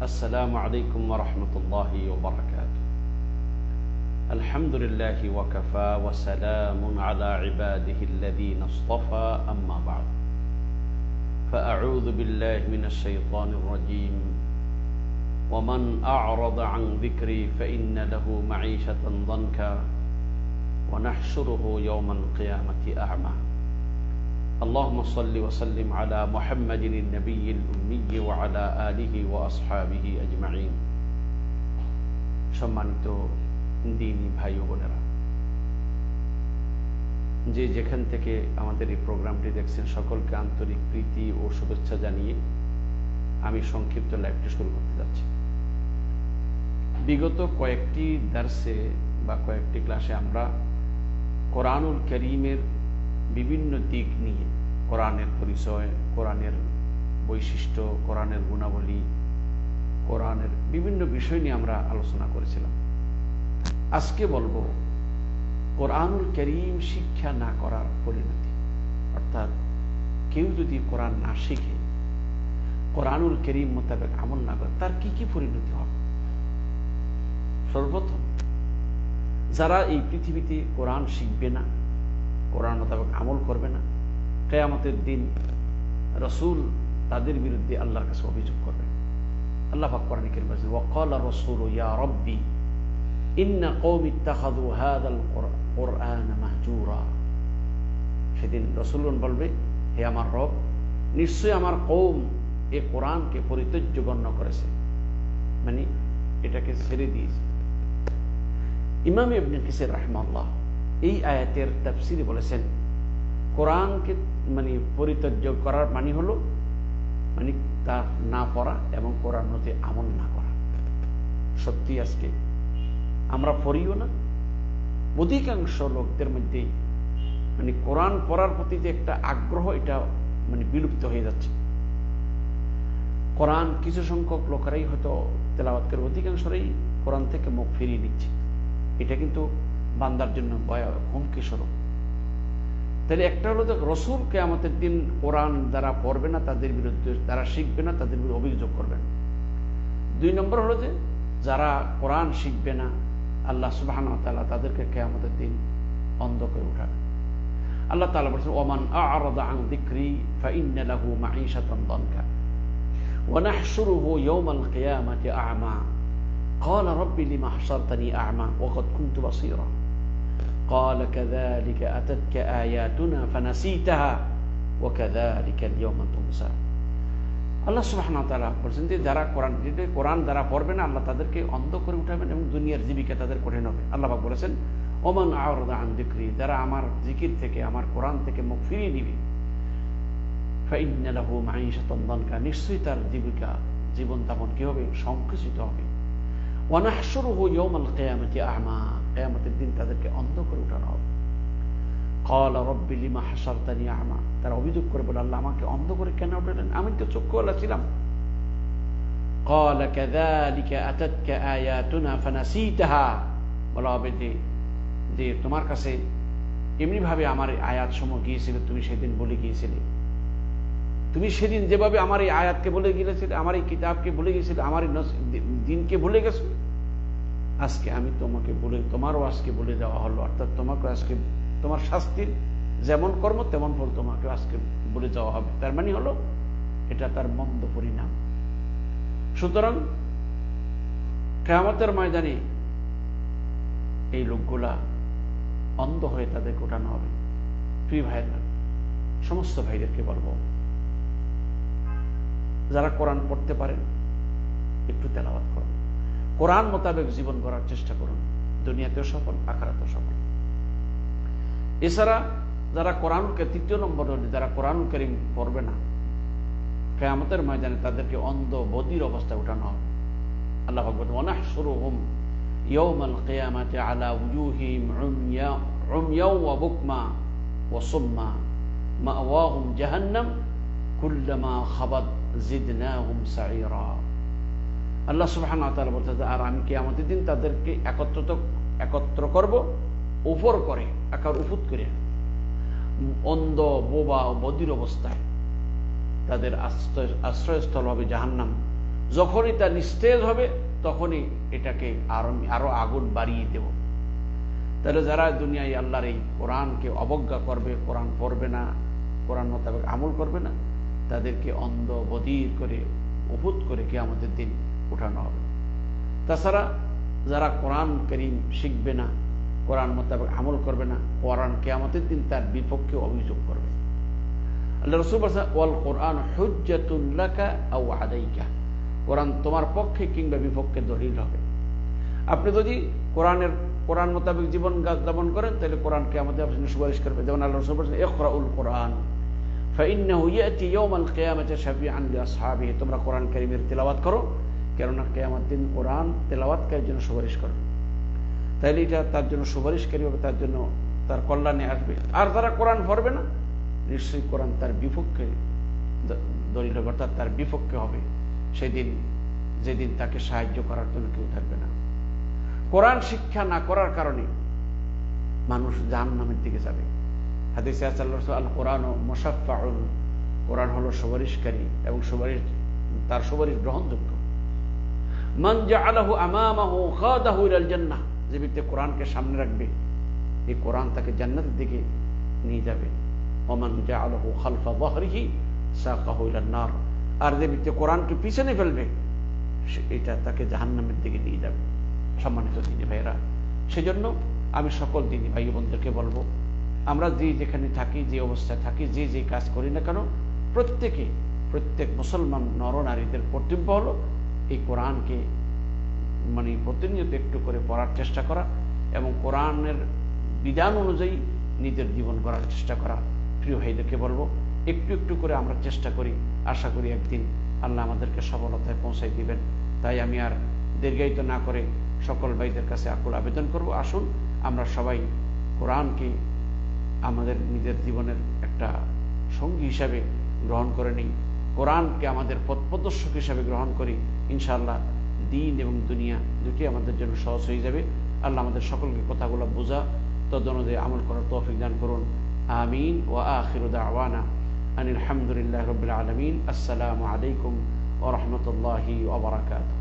السلام عليكم ورحمة الله وبركاته. الحمد لله وكفى وسلام على عباده الذين اصطفى أما بعد. فأعوذ بالله من الشيطان الرجيم. ومن أعرض عن ذكري فإن له معيشة ضنكا. ونحشره يوم القيامة أعمى. اللهم صل وسلم على محمد النبي الأمي وعلى آله وأصحابه أجمعين সম্মানিত দিনী ভাই ও বোনেরা যে যেখান থেকে আমাদের এই প্রোগ্রামটি দেখছেন সকলকে আন্তরিক প্রীতি ও শুভেচ্ছা জানিয়ে আমি সংক্ষিপ্ত লাইভটি শুরু করতে যাচ্ছি বিগত কয়েকটি দার্সে বা কয়েকটি ক্লাসে আমরা কোরআনুল করিমের বিভিন্ন দিক নিয়ে কোরআনের পরিচয়, কোরআনের বৈশিষ্ট্য, কোরআনের গুণাবলী, কোরআনের বিভিন্ন বিষয় নিয়ে আমরা আলোচনা করেছিলাম। আজকে বলব, কোরআনুল করিম শিক্ষা না করার পরিণতি, অর্থাৎ কেউ যদি কোরআন না শিখে, কোরআনুল করিম মোতাবেক আমল না করে, তার কি কি পরিণতি হবে? সর্বপ্রথম, যারা এই পৃথিবীতে কোরআন শিখবে না কোরআন মোতাবেক আমল করবে না। কেয়ামতের দিন রসুল তাদের বিরুদ্ধে আল্লাহর কাছে অভিযোগ করবে। আল্লাহ পাক কোরআন রাসূল সেদিন রসুলগণ বলবে, হে আমার রব নিশ্চয় আমার কৌম এ কোরআনকে পরিত্যাজ্য গণ্য করেছে। মানে এটাকে ছেড়ে দিয়েছে। ইমাম ইবনে কিসের রাহমাল্লাহ এই আয়াতের তাফসিরে বলেছেন, কোরআনকে মানে পরিত্যাজ্য করার মানে হলো মানে তার না পড়া এবং কোরআন মতে আমল না করা। সত্যি আজকে আমরা পড়িও না। অধিকাংশ লোকদের মধ্যে মানে কোরআন পড়ার প্রতি যে একটা আগ্রহ, এটা মানে বিলুপ্ত হয়ে যাচ্ছে। কোরআন কিছু সংখ্যক লোকেরাই হয়তো তেলাবাদ অধিকাংশরাই কোরআন থেকে মুখ ফিরিয়ে নিচ্ছে। এটা কিন্তু বান্দার জন্য হুমকি স্বরূপ তাহলে একটা হলো যে রসুলকে আমাদের দিন কোরআন যারা পড়বে না তাদের বিরুদ্ধে তারা শিখবে না তাদের বিরুদ্ধে অভিযোগ করবেন দুই নম্বর হলো যে যারা কোরআন শিখবে না আল্লাহ সুবাহান তালা তাদেরকে কে আমাদের দিন অন্ধ করে উঠাবে আল্লাহ তালা বলছেন ওমান আরদা আং দিক্রি ফাইন্না লাহু মাঈশাতান দানকা ونحشره يوم القيامة أعمى قال رب لما حشرتني أعمى وقد كنت بصيرا قال كذلك أتتك آياتنا فنسيتها وكذلك اليوم تنسى আল্লাহ সুবাহ তালা বলছেন যে যারা কোরআন যেটা কোরআন যারা পড়বে না আল্লাহ তাদেরকে অন্ধ করে উঠাবেন এবং দুনিয়ার জীবিকা তাদের কঠিন হবে আল্লাহ বলেছেন ওমান আওরদা আন দিক্রি যারা আমার জিকির থেকে আমার কোরআন থেকে মুখ ফিরিয়ে নিবে ফাইনালাহু মাইশাতন্দনকা নিশ্চয়ই তার জীবিকা জীবন যাপন কি হবে সংকুচিত হবে ওয়ানাহশুরুহু ইয়াউমাল কিয়ামাতি আ'মা কিয়ামতের দিন তাদেরকে অন্ধ করে উঠানো হবে قال رب لما حشرتني اعمى তারা অভিযোগ করে বলে আল্লাহ আমাকে অন্ধ করে কেন উঠালেন আমি তো চক্ষুওয়ালা ছিলাম قال كذلك اتتك اياتنا فنسيتها বলা হবে যে যে তোমার কাছে এমনি ভাবে আমার আয়াত সমূহ গিয়েছিল তুমি সেদিন বলে গিয়েছিলে তুমি সেদিন যেভাবে আমার এই আয়াতকে বলে গিয়েছিলে, আমার এই কিতাবকে বলে গিয়েছিলে, আমার এই দিনকে ভুলে গেছো? আজকে আমি তোমাকে বলে, তোমারও আজকে বলে দেওয়া হলো, অর্থাৎ তোমাকে আজকে, তোমার শাস্তির যেমন কর্ম, তেমন ফল তোমাকে আজকে বলে দেওয়া হবে। তার মানে হলো, এটা তার মন্দ পরিণাম। সুতরাং, কেয়ামতের ময়দানে এই লোকগুলা অন্ধ হয়ে তাদেরকে ওঠানো হবে। প্রিয় ভাইরা সমস্ত ভাইদেরকে বলব যারা কোরআন পড়তে পারেন, একটু তেলাবাদ করুন। কোরআন মোতাবেক জীবন করার চেষ্টা করুন। দুনিয়াতেও সফল, আখারাতেও সফল। এছাড়া যারা কোরআনকে তৃতীয় নম্বর যারা কোরআন করিম পড়বে না, কেয়ামতের ময়দানে তাদেরকে অন্ধ বদির অবস্থায় উঠানো হবে। আল্লাহ ভগবত ওয়ানাহশুরুহুম ইয়াউমাল কিয়ামাতি আলা উজুহিম উময়া উময়া ওয়া বুকমা ওয়া সুম্মা জাহান্নাম কুল্লামা খাবাত জিদনাহুম সাইরা আল্লাহ সুবহানাহু ওয়া তাআলা বলতে আর আমি কিয়ামতের দিন তাদেরকে একত্রিত একত্র করব, উপর করে, আকার উপুত করে অন্ধ, বোবা বদির অবস্থায় তাদের আশ্রয়স্থল হবে জাহান্নাম। যখনই তা নিস্তেজ হবে, তখনই এটাকে আরও আরও আগুন বাড়িয়ে দেব। তাহলে যারা দুনিয়ায় আল্লাহর এই কোরআনকে অবজ্ঞা করবে, কোরআন পড়বে না, কোরআন মোতাবেক আমল করবে না তাদেরকে অন্ধ বধির করে উপুত করে কে আমাদের দিন উঠানো হবে। তাছাড়া যারা কোরআন করিম শিখবে না, কোরআন মোতাবেক আমল করবে না, কোরআন কেয়ামতের দিন তার বিপক্ষে অভিযোগ করবে। কোরআন তোমার পক্ষে কিংবা বিপক্ষে দলিল হবে। আপনি যদি কোরআনের, কোরআন মোতাবেক জীবন যাপন করেন, তাহলে কোরআনকে আমাদের সুপারিশ করবে। যেমন আল্লাহ রসুল বলছেন, ইকরাউল কোরআন। ফাইন্নাহু ইয়াতি ইয়াউমাল কিয়ামাতি শাফিআন লিআসহাবিহি তোমরা কোরআন কারীমের তেলাওয়াত করো, কেননা কিয়ামত দিন কোরআন তেলাওয়াতকারীর জন্য সুপারিশ করবে তাইলে এটা তার জন্য সুপারিশকারী হবে, তার জন্য তার কল্যাণে আসবে। আর যারা কোরআন পড়বে না, নিশ্চয়ই কোরআন তার বিপক্ষে দলিল হবে, অর্থাৎ তার বিপক্ষে হবে। সেদিন, যেদিন তাকে সাহায্য করার জন্য কেউ থাকবে না। কোরআন শিক্ষা না করার কারণে মানুষ জাহান নামের দিকে যাবে। হাদিসে আল কোরআন ও কোরআন হলো সুপারিশকারী এবং সুপারিশ, তার সুপারিশ গ্রহণযোগ্য। মান জাআলাহু আমামাহু খাদাহু ইলাল জান্নাহ যে ব্যক্তি কোরআনকে সামনে রাখবে, এই কোরআন তাকে জান্নাতের দিকে নিয়ে যাবে। ওমান জাআলাহু খালফা যাহরিহি সাকাহু ইলান নার। আর যে ব্যক্তি কোরআনকে পিছনে ফেলবে এটা তাকে জাহান্নামের দিকে নিয়ে যাবে। সম্মানিত দিনী ভাইয়েরা, সেজন্য আমি সকল দিনী ভাই বোনদেরকে বলব আমরা যে যেখানে থাকি, যে অবস্থায় থাকি, যে যে কাজ করি না কেন, প্রত্যেকে, প্রত্যেক মুসলমান নরনারীদের কর্তব্য হলো এই কোরআনকে মানে প্রতিনিয়ত একটু করে পড়ার চেষ্টা করা এবং কোরআনের বিধান অনুযায়ী নিজের জীবন করার চেষ্টা করা। প্রিয় ভাইদেরকে বলব, একটু একটু করে আমরা চেষ্টা করি, আশা করি একদিন আল্লাহ আমাদেরকে সফলতায় পৌঁছাই দিবেন। তাই আমি আর দীর্ঘায়িত না করে সকল ভাইদের কাছে আকুল আবেদন করব। আসুন, আমরা সবাই কোরআনকে আমাদের নিজের জীবনের একটা সঙ্গী হিসাবে গ্রহণ করে নিই। কোরআনকে আমাদের পথপ্রদর্শক হিসাবে গ্রহণ করি, ইনশাআল্লাহ দিন এবং দুনিয়া দুটি আমাদের জন্য সহজ হয়ে যাবে। আল্লাহ আমাদের সকলকে কথাগুলো বোঝা তদ অনুযায়ী আমল করার তৌফিক দান করুন। আমিন ও আখিরুদা আওয়ানা আনিল হামদুলিল্লাহ রবিল আলমিন। আসসালামু আলাইকুম ওরহমতুল্লাহি ওবরাকাতু